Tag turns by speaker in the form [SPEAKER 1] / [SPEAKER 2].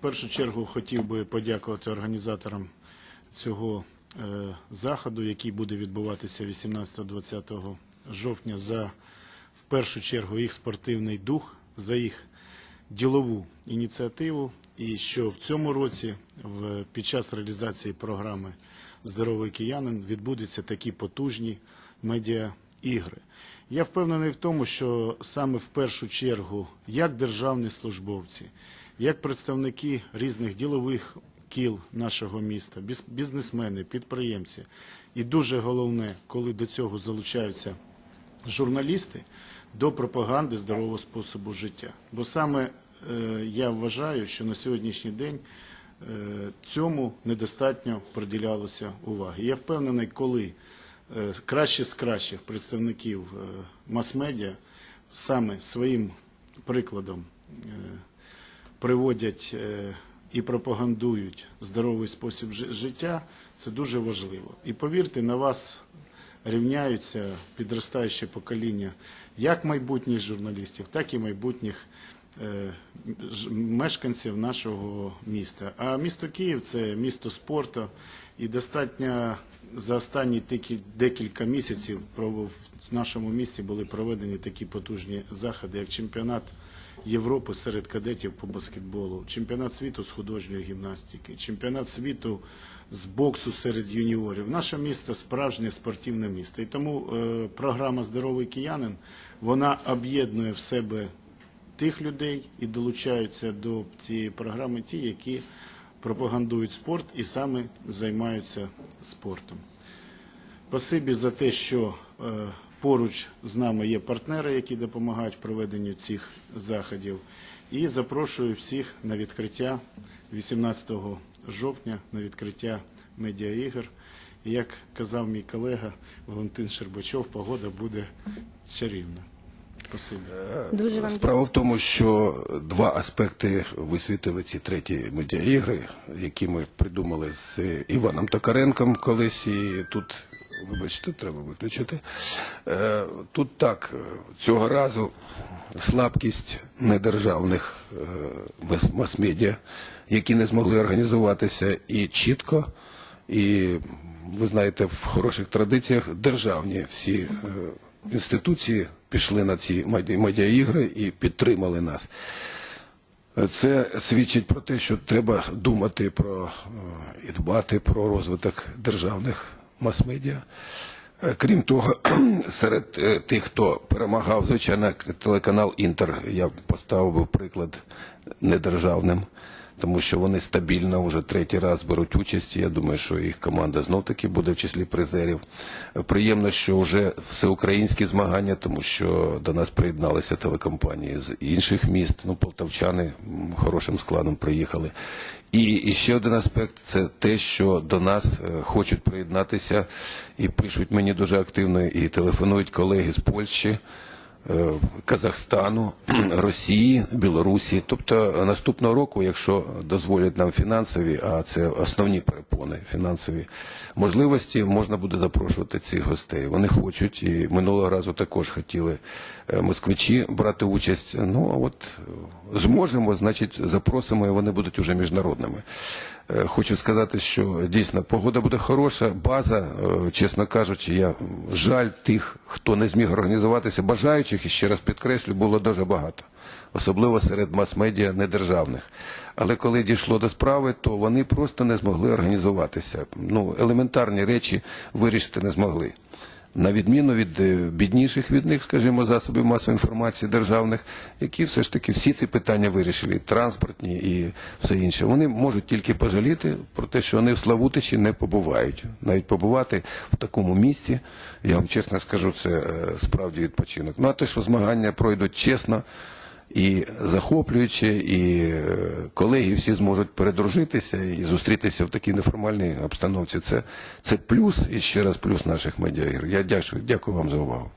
[SPEAKER 1] першу чергу хотів би подякувати організаторам цього е, заходу, який буде відбуватися 18-20 жовтня, за в першу чергу їх спортивний дух, за їх ділову ініціативу. І що в цьому році, під час реалізації програми Здоровий киянин відбудуться такі потужні медіа-ігри. Я впевнений в тому, що саме в першу чергу, як державні службовці, як представники різних ділових кіл нашого міста, біз- бізнесмени, підприємці, і дуже головне, коли до цього залучаються журналісти до пропаганди здорового способу життя. Бо саме е, я вважаю, що на сьогоднішній день е, цьому недостатньо приділялося уваги. Я впевнений, коли е, краще з кращих представників мас-медіа саме своїм прикладом приводять е, і пропагандують здоровий спосіб життя, це дуже важливо. І повірте, на вас рівняються підростаюче покоління як майбутніх журналістів, так і майбутніх е, мешканців нашого міста. А місто Київ це місто спорту, і достатньо за останні декілька місяців в нашому місті були проведені такі потужні заходи, як чемпіонат Європи серед кадетів по баскетболу, чемпіонат світу з художньої гімнастики, чемпіонат світу з боксу серед юніорів. Наше місто справжнє спортивне місто. І тому е, програма Здоровий киянин вона об'єднує в себе тих людей і долучаються до цієї програми ті, які пропагандують спорт і саме займаються спортом. Спасибі за те, що е, поруч з нами є партнери, які допомагають в проведенню цих заходів. І запрошую всіх на відкриття 18 жовтня на відкриття медіаігр. І як казав мій колега Валентин Щербачов, погода буде чарівна. Спасибі.
[SPEAKER 2] Дуже вам
[SPEAKER 3] Справа в тому, що два аспекти висвітили ці треті медіаігри, які ми придумали з Іваном Токаренком колись. І тут, вибачте, треба виключити. Е, Тут так, е, цього разу слабкість недержавних е, мас- мас-медіа, які не змогли організуватися і чітко, і ви знаєте, в хороших традиціях державні всі інституції пішли на ці медіаігри і підтримали нас. Це свідчить про те, що треба думати про і дбати про розвиток державних мас-медіа. Е, Крім того, серед е, тих, хто перемагав, звичайно, телеканал Інтер, я поставив би приклад недержавним, тому що вони стабільно вже третій раз беруть участь. Я думаю, що їх команда знов таки буде в числі призерів. Приємно, що вже всеукраїнські змагання, тому що до нас приєдналися телекомпанії з інших міст. Ну, полтавчани хорошим складом приїхали. І, і ще один аспект це те, що до нас е, хочуть приєднатися і пишуть мені дуже активно, і телефонують колеги з Польщі. Е, Казахстану, Росії, Білорусі. Тобто наступного року, якщо дозволять нам фінансові, а це основні перепони фінансові можливості, можна буде запрошувати цих гостей. Вони хочуть, і минулого разу також хотіли е, москвичі брати участь. Ну а от е, зможемо, значить, запросимо, і вони будуть уже міжнародними. Е, Хочу сказати, що дійсно погода буде хороша, база, е, чесно кажучи, я жаль тих, хто не зміг організуватися, бажаючих, і ще раз підкреслю, було дуже багато, особливо серед мас-медіа недержавних. Але коли дійшло до справи, то вони просто не змогли організуватися. Ну, елементарні речі вирішити не змогли на відміну від е, бідніших від них, скажімо, засобів масової інформації державних, які все ж таки всі ці питання вирішили, транспортні і все інше. Вони можуть тільки пожаліти про те, що вони в Славутичі не побувають. Навіть побувати в такому місці, я вам чесно скажу, це е, справді відпочинок. Ну а те, що змагання пройдуть чесно. І захоплююче, і е, колеги всі зможуть передружитися і зустрітися в такій неформальній обстановці. Це, це плюс і ще раз плюс наших медіаігр. Я дякую, дякую вам за увагу.